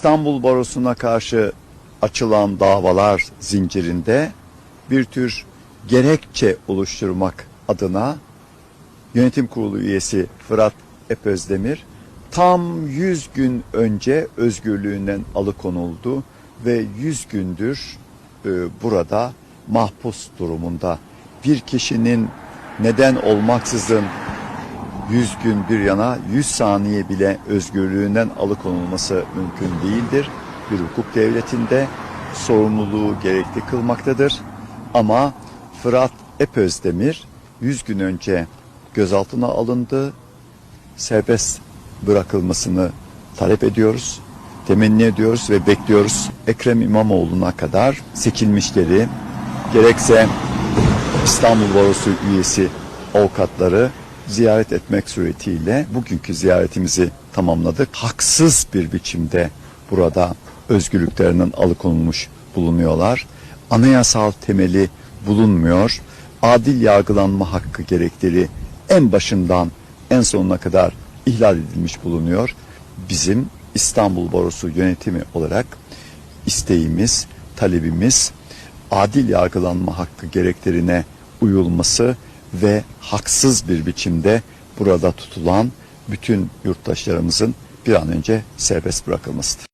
İstanbul Barosu'na karşı açılan davalar zincirinde bir tür gerekçe oluşturmak adına yönetim kurulu üyesi Fırat Epözdemir tam 100 gün önce özgürlüğünden alıkonuldu ve 100 gündür e, burada mahpus durumunda. Bir kişinin neden olmaksızın 100 gün bir yana 100 saniye bile özgürlüğünden alıkonulması mümkün değildir. Bir hukuk devletinde sorumluluğu gerekli kılmaktadır. Ama Fırat Epözdemir 100 gün önce gözaltına alındı. Serbest bırakılmasını talep ediyoruz. Temenni ediyoruz ve bekliyoruz. Ekrem İmamoğlu'na kadar seçilmişleri gerekse İstanbul Barosu üyesi avukatları ziyaret etmek suretiyle bugünkü ziyaretimizi tamamladık. Haksız bir biçimde burada özgürlüklerinden alıkonulmuş bulunuyorlar. Anayasal temeli bulunmuyor. Adil yargılanma hakkı gerekleri en başından en sonuna kadar ihlal edilmiş bulunuyor. Bizim İstanbul Barosu yönetimi olarak isteğimiz, talebimiz adil yargılanma hakkı gereklerine uyulması ve haksız bir biçimde burada tutulan bütün yurttaşlarımızın bir an önce serbest bırakılmasıdır.